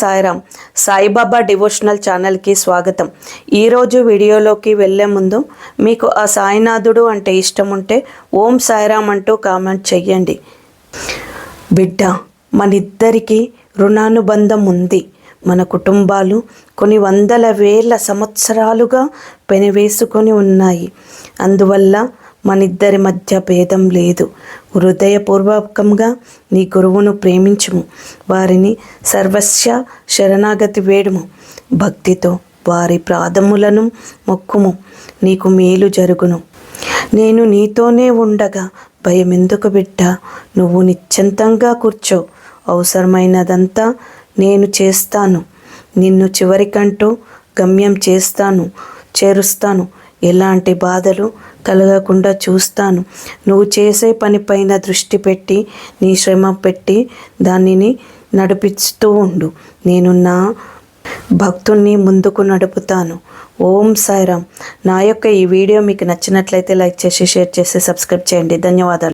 Sairam Saibaba devotional ఛానల్కి స్వాగతం. ఈరోజు వీడియోలోకి వెళ్ళే ముందు మీకు ఆ సాయినాథుడు అంటే ఇష్టం ఉంటే ఓం సాయిరామ్ అంటూ కామెంట్ చెయ్యండి. బిడ్డ మనిద్దరికీ రుణానుబంధం ఉంది. మన కుటుంబాలు కొన్ని వందల వేల సంవత్సరాలుగా పెనవేసుకొని ఉన్నాయి. అందువల్ల మనిద్దరి మధ్య భేదం లేదు. హృదయపూర్వకంగా నీ గురువును ప్రేమించుము. వారిని సర్వస్య శరణాగతి వేడుము. భక్తితో వారి ప్రాధములను మొక్కుము. నీకు మేలు జరుగును. నేను నీతోనే ఉండగా భయం ఎందుకు బిడ్డ? నువ్వు నిశ్చింతంగా కూర్చో. అవసరమైనదంతా నేను చేస్తాను. నిన్ను చివరికంటూ గమ్యం చేస్తాను చేరుస్తాను. ఎలాంటి బాధలు కలగకుండా చూస్తాను. నువ్వు చేసే పనిపైన దృష్టి పెట్టి నీ శ్రమ పెట్టి దానిని నడిపిస్తూ ఉండు. నేను నా భక్తుణ్ణి ముందుకు నడుపుతాను. ఓం సాయిరామ్. నా యొక్క ఈ వీడియో మీకు నచ్చినట్లయితే లైక్ చేసి షేర్ చేసి సబ్స్క్రైబ్ చేయండి. ధన్యవాదాలు.